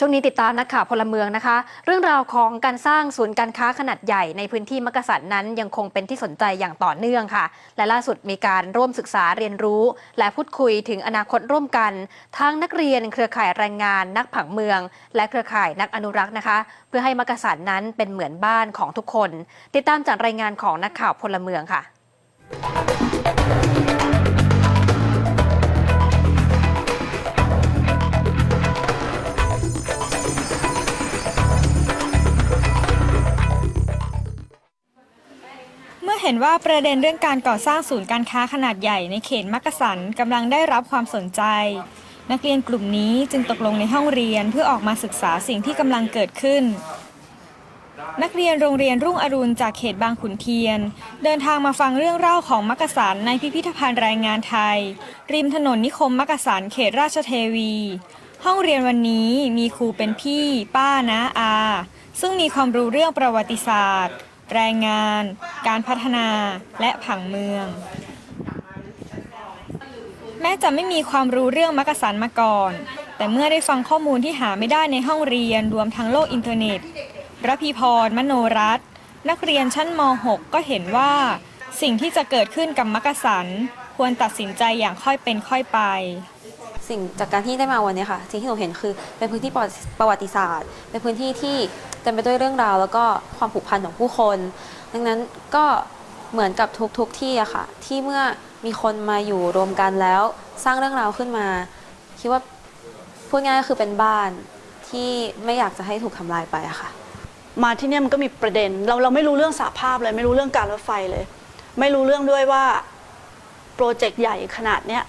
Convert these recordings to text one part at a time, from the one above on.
ช่วงนี้ติดตามนักข่าวพลเมืองนะคะ เรื่องราวของการสร้างศูนย์การค้าขนาดใหญ่ในพื้นที่มักกะสันนั้นยังคงเป็นที่สนใจอย่างต่อเนื่องค่ะ และล่าสุดมีการร่วมศึกษาเรียนรู้ และพูดคุยถึงอนาคตร่วมกันทั้งนักเรียน เครือข่ายแรงงาน นักผังเมือง และเครือข่ายนักอนุรักษ์นะคะ เพื่อให้มักกะสันนั้นเป็นเหมือนบ้านของทุกคน ติดตามจากรายงานของนักข่าวพลเมืองค่ะ ห็นว่าประเด็นเรื่องการก่อสร้างศูนย์การค้าขนาดใหญ่ในเขตมักกะสันกำลังได้รับความสนใจ นักเรียนกลุ่มนี้จึงตกลงในห้องเรียนเพื่อออกมาศึกษาสิ่งที่กำลังเกิดขึ้น นักเรียนโรงเรียนรุ่งอรุณจากเขตบางขุนเทียน เดินทางมาฟังเรื่องเล่าของมักกะสันในพิพิธภัณฑ์แรงงานไทย ริมถนนนิคมมักกะสันเขตราชเทวี ห้องเรียนวันนี้มีครูเป็นพี่ ป้าน้าอา ซึ่งมีความรู้เรื่องประวัติศาสตร์ แรงงาน การพัฒนาและผังเมือง แม้จะไม่มีความรู้เรื่องมักกะสันมาก่อน แต่เมื่อได้ฟังข้อมูลที่หาไม่ได้ในห้องเรียนรวมทั้งโลกอินเทอร์เน็ตรพีพร มโนรัตน์นักเรียนชั้นม .6 ก็เห็นว่า สิ่งที่จะเกิดขึ้นกับมักกะสัน ควรตัดสินใจอย่างค่อยเป็นค่อยไป สิ่งจากการที่ได้มาวันนี้ค่ะ สิ่งที่หนูเห็นคือเป็นพื้นที่ประวัติศาสตร์ เป็นพื้นที่ที่เต็มไปด้วยเรื่องราว แล้วก็ความผูกพันของผู้คน ดังนั้นก็เหมือนกับทุกๆที่อะค่ะ ที่เมื่อมีคนมาอยู่รวมกันแล้ว สร้างเรื่องราวขึ้นมา คิดว่าพูดง่ายๆก็คือเป็นบ้านที่ไม่อยากจะให้ถูกทำลายไปอะค่ะ มาที่เนี่ยมันก็มีประเด็น เราเราไม่รู้เรื่องสาภาพเลย ไม่รู้เรื่องการรถไฟเลย ไม่รู้เรื่องด้วยว่าโปรเจกต์ใหญ่ขนาดเนี้ย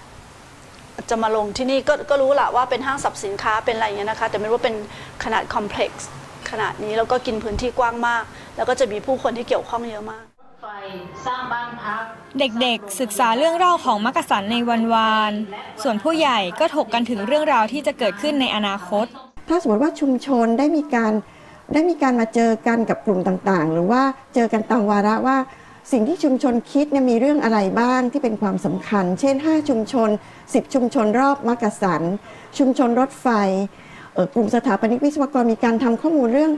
จะมาลงที่นี่ก็ก็รู้แหละว่าเป็นห้างสรรพสินค้าเป็นอะไรอย่างเงี้ยนะคะ แต่ไม่รู้ว่าเป็นขนาดคอมเพล็กซ์ขนาดนี้แล้วก็กินพื้นที่กว้างมาก แล้วก็จะมีผู้คนที่เกี่ยวข้องเยอะมากไฟสร้างบ้านพักเด็กๆ ศึกษาเรื่องเล่าของมักกะสันในวันวาน ส่วนผู้ใหญ่ก็ถกกันถึงเรื่องราวที่จะเกิดขึ้นในอนาคต ถ้าสมมติว่าชุมชนได้มีการได้มีการมาเจอกันกับกลุ่มต่างๆ หรือว่าเจอกันตามวาระว่า สิ่งที่ชุมชนคิดเนี่ยมีเรื่องอะไรบ้างที่เป็นความสำคัญ เช่น 5 ชุมชน 10 ชุมชนรอบมักกะสัน ชุมชนรถไฟกลุ่มสถาปนิกวิศวกรมีการทำข้อมูลเรื่อง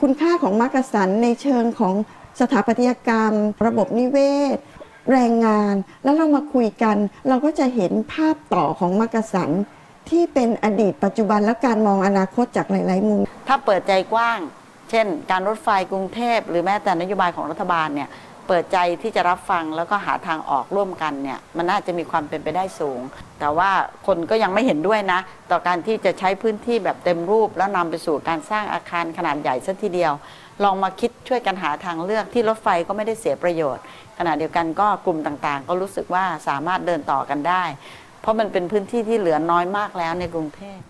คุณค่าของมักกะสันในเชิงของสถาปัตยกรรม ระบบนิเวศ แรงงาน แล้วเรามาคุยกัน เราก็จะเห็นภาพต่อของมักกะสันที่เป็นอดีตปัจจุบันและการมองอนาคตจากหลาย ๆ มุม ถ้าเปิดใจกว้าง เช่น การรถไฟกรุงเทพ หรือแม้แต่นโยบายของรัฐบาลเนี่ย เปิดใจที่จะรับฟังแล้วก็หาทางออกร่วมกันเนี่ยมันน่าจะมีความเป็นไปได้สูง แต่ว่าคนก็ยังไม่เห็นด้วยนะ ต่อการที่จะใช้พื้นที่แบบเต็มรูป แล้วนำไปสู่การสร้างอาคารขนาดใหญ่สักทีเดียว ลองมาคิดช่วยกันหาทางเลือกที่รถไฟก็ไม่ได้เสียประโยชน์ ขณะเดียวกันก็กลุ่มต่างๆ ก็รู้สึกว่าสามารถเดินต่อกันได้ เพราะมันเป็นพื้นที่ที่เหลือน้อยมากแล้วในกรุงเทพ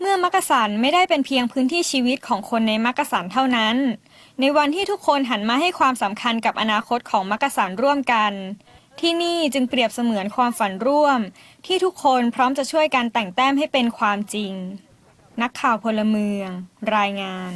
เมื่อมักกะสันไม่ได้เป็นเพียงพื้นที่ชีวิตของคนในมักกะสันเท่านั้น ในวันที่ทุกคนหันมาให้ความสำคัญกับอนาคตของมักกะสันร่วมกัน ที่นี่จึงเปรียบเสมือนความฝันร่วม ที่ทุกคนพร้อมจะช่วยกันแต่งแต้มให้เป็นความจริง นักข่าวพลเมือง รายงาน